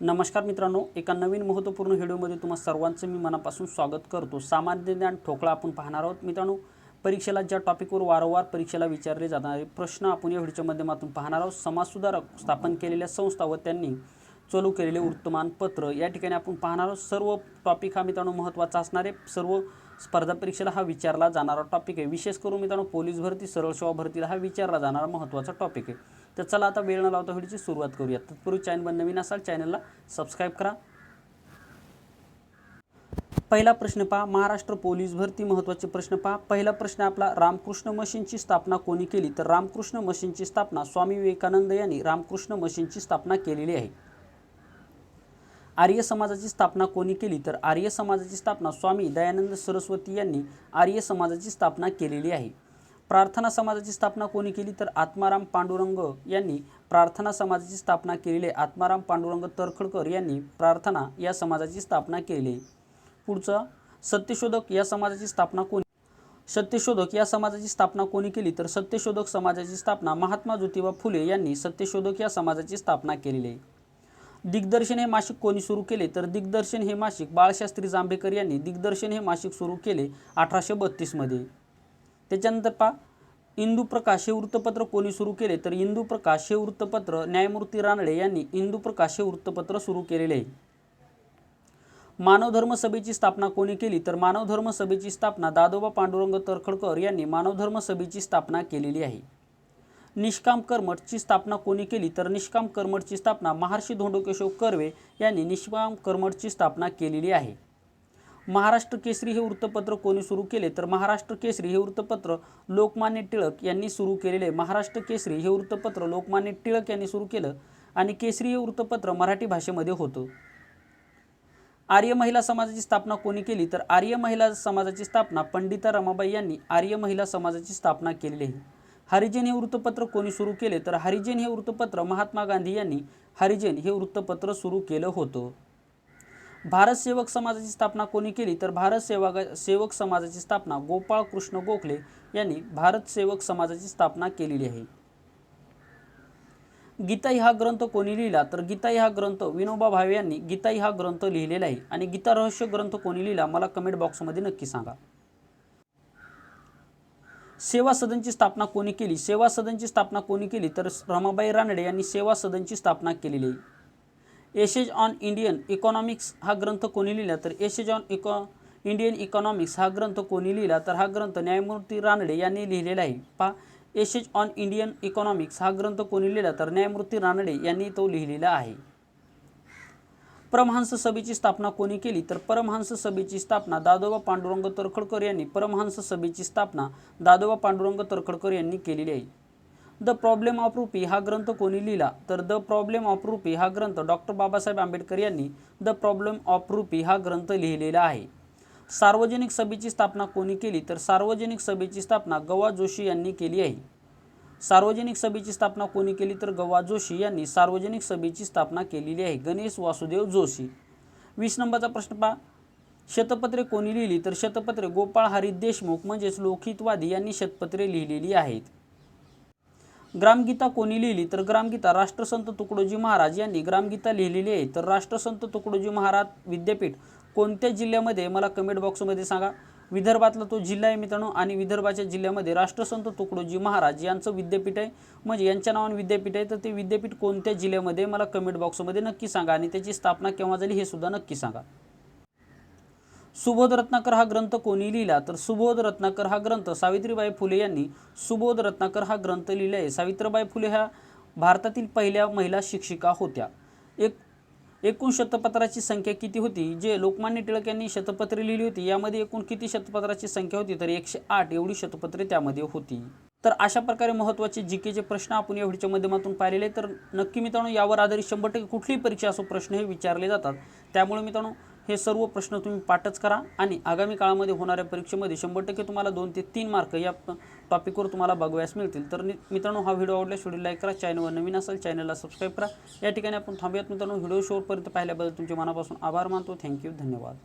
नमस्कार मित्रांनो एका नवीन महत्त्वपूर्ण व्हिडिओमध्ये तुम्हा सर्वांचं मी मनापासून स्वागत करतो. सामान्य ज्ञान ठोकळा आपण पाहणार आहोत. मित्रांनो परीक्षेला ज्या टॉपिकवर वारंवार परीक्षेला विचारले जाणारे प्रश्न आपण या व्हिडिओच्या माध्यमातून पाहणार आहोत. समाजसुधारक स्थापन केलेल्या संस्था व त्यांनी चालू केलेले वर्तमानपत्र या ठिकाणी आपण पाहणार आहोत. सर्व टॉपिक हा मित्रांनो महत्त्वाचा असणारे सर्व स्पर्धा परीक्षेला हा विचारला जाणारा टॉपिक आहे. विशेष करून मित्रांनो पोलीस भरती सरळ सेवा भरतीला हा विचारला जाणारा महत्त्वाचा टॉपिक आहे. तर चला आता वेळ न लावता व्हिडिओची सुरुवात करूया. तत्पूर्वी चॅनलवर नवीन असाल चॅनलला सबस्क्राईब करा. पहिला प्रश्न पहा महाराष्ट्र पोलीस भरती महत्त्वाचे प्रश्न पहा. पहिला प्रश्न आपला रामकृष्ण मशीनची स्थापना कोणी केली? तर रामकृष्ण मशीनची स्थापना स्वामी विवेकानंद यांनी रामकृष्ण मशीनची स्थापना केलेली आहे. आर्य समाजाची स्थापना कोणी केली? तर आर्य समाजाची स्थापना स्वामी दयानंद सरस्वती यांनी आर्य समाजाची स्थापना केलेली आहे. प्रार्थना समाजाची स्थापना कोणी केली? तर आत्माराम पांडुरंग यांनी प्रार्थना समाजाची स्थापना केलेली आहे. आत्माराम पांडुरंग तरखडकर यांनी प्रार्थना या समाजाची स्थापना केली आहे. पुढचं सत्यशोधक या समाजाची स्थापना कोणी सत्यशोधक या समाजाची स्थापना कोणी केली? तर सत्यशोधक समाजाची स्थापना महात्मा ज्योतिबा फुले यांनी सत्यशोधक या समाजाची स्थापना केलेली आहे. दिग्दर्शन हे मासिक कोणी सुरू केले? तर दिग्दर्शन हे मासिक बाळशास्त्री जांभेकर यांनी दिग्दर्शन हे मासिक सुरू केले अठराशे बत्तीसमध्ये. त्याच्यानंतर पा इंदूप्रकाश हे वृत्तपत्र कोणी सुरू केले? तर इंदू प्रकाश हे वृत्तपत्र न्यायमूर्ती रानडे यांनी इंदूप्रकाश हे वृत्तपत्र सुरू केलेले आहे. मानव धर्म सभेची स्थापना कोणी केली? तर मानव धर्म सभेची स्थापना दादोबा पांडुरंग तरखडकर यांनी मानव धर्म सभेची स्थापना केलेली आहे. निष्काम कर्मठची स्थापना कोणी केली? तर निष्काम कर्मठची स्थापना महर्षी धोंडोकेशव कर्वे यांनी निष्काम कर्मठची स्थापना केलेली आहे. महाराष्ट्र केसरी हे वृत्तपत्र कोणी सुरू केले? तर महाराष्ट्र केसरी हे वृत्तपत्र लोकमान्य टिळक यांनी सुरू केलेले. महाराष्ट्र केसरी हे वृत्तपत्र लोकमान्य टिळक यांनी सुरू केलं आणि केसरी हे वृत्तपत्र मराठी भाषेमध्ये होतं. आर्य महिला समाजाची स्थापना कोणी केली? तर आर्य महिला समाजाची स्थापना पंडिता रमाबाई यांनी आर्य महिला समाजाची स्थापना केलेली आहे. हरिजन हे वृत्तपत्र कोणी सुरू केले? तर हरिजन हे वृत्तपत्र महात्मा गांधी यांनी हरिजन हे वृत्तपत्र सुरू केलं होतं. भारत सेवक समाजाची स्थापना कोणी केली? तर भारत सेवा सेवक समाजाची स्थापना गोपाळ कृष्ण गोखले यांनी भारत सेवक समाजाची स्थापना केलेली आहे. गीताई हा ग्रंथ कोणी लिहिला? तर गीताई हा ग्रंथ विनोबा भावे यांनी गीताई हा ग्रंथ लिहिलेला आहे. आणि गीता रहस्य ग्रंथ कोणी लिहिला? मला कमेंट बॉक्समध्ये नक्की सांगा. सेवा सदनची स्थापना कोणी केली? सेवा सदनची स्थापना कोणी केली? तर रमाबाई रानडे यांनी सेवा सदनची स्थापना केलेली आहे. एसेज ऑन इंडियन इकॉनॉमिक्स हा ग्रंथ कोणी लिहिला? तर essays on eco Indian economics हा ग्रंथ कोणी लिहिला? तर हा ग्रंथ न्यायमूर्ती रानडे यांनी लिहिलेला आहे. पहा एसेज ऑन इंडियन इकॉनॉमिक्स हा ग्रंथ कोणी लिहिला? तर न्यायमूर्ती रानडे यांनी तो लिहिलेला आहे. परमहंस सभेची स्थापना कोणी केली? तर परमहंस सभेची स्थापना दादोबा पांडुरंग तरखडकर यांनी परमहंस सभेची स्थापना दादोबा पांडुरंग तरखडकर यांनी केलेली आहे. द प्रॉब्लेम ऑफ रुपी हा ग्रंथ कोणी लिहिला? तर द प्रॉब्लेम ऑफ रुपी हा ग्रंथ डॉक्टर बाबासाहेब आंबेडकर यांनी द प्रॉब्लेम ऑफ रुपी हा ग्रंथ लिहिलेला आहे. सार्वजनिक सभेची स्थापना कोणी केली? तर सार्वजनिक सभेची स्थापना गवा जोशी यांनी केली आहे. सार्वजनिक सभेची स्थापना कोणी केली? तर गवा जोशी यांनी सार्वजनिक सभेची स्थापना केलेली आहे. गणेश वासुदेव जोशी. वीस नंबरचा प्रश्न पहा. शतपत्रे कोणी लिहिली? तर शतपत्रे गोपाळ हरी देशमुख म्हणजेच लोकहितवादी यांनी शतपत्रे लिहिलेली आहेत. ग्रामगीता कोणी लिहिली तर ग्रामगीता राष्ट्रसंत तुकडोजी महाराज यांनी ग्रामगीता लिहिलेली आहे. तर राष्ट्रसंत तुकडोजी महाराज विद्यापीठ कोणत्या जिल्ह्यामध्ये? मला कमेंट बॉक्समध्ये सांगा. विदर्भातला तो जिल्हा आहे मित्रांनो आणि विदर्भाच्या जिल्ह्यामध्ये राष्ट्रसंत तुकडोजी महाराज यांचं विद्यापीठ आहे. म्हणजे यांच्या नावाने विद्यापीठ आहे. तर ते विद्यापीठ कोणत्या जिल्ह्यामध्ये? मला कमेंट बॉक्समध्ये नक्की सांगा आणि त्याची स्थापना केव्हा झाली हे सुद्धा नक्की सांगा. सुबोध रत्नाकर हा ग्रंथ कोणी लिहिला? तर सुबोध रत्नाकर हा ग्रंथ सावित्रीबाई फुले यांनी सुबोध रत्नाकर हा ग्रंथ लिहिला आहे. सावित्रीबाई फुले ह्या भारतातील पहिल्या महिला शिक्षिका होत्या. एक एकूण शतपत्राची संख्या किती होती? जे लोकमान्य टिळक यांनी शतपत्रे लिहिली होती यामध्ये एकूण किती शतपत्राची संख्या होती? तर एकशे आठ एवढी शतपत्रे त्यामध्ये होती. तर अशा प्रकारे महत्त्वाचे जी केचे प्रश्न आपण या व्हिडिओच्या माध्यमातून पाहिलेले तर नक्की मित्रांनो यावर आधारित शंभर टक्के कुठलीही परीक्षा असो प्रश्न हे विचारले जातात. त्यामुळे मित्रांनो हे सर्व प्रश्न तुम्ही पाठच करा आणि आगामी काळामध्ये होणाऱ्या परीक्षेमध्ये शंभर टक्के तुम्हाला दोन ते तीन मार्क या टॉपिकवर तुम्हाला बघवयास मिळतील. तर मित्रांनो हा व्हिडिओ आवडल्यास व्हिडिओ लाईक करा चॅनलवर नवीन असेल चॅनलला सबस्क्राईब करा. या ठिकाणी आपण थांबूयात मित्रांनो. व्हिडिओ शोवरपर्यंत पाहिल्याबद्दल तुमच्या मनापासून आभार मानतो. थँक्यू धन्यवाद.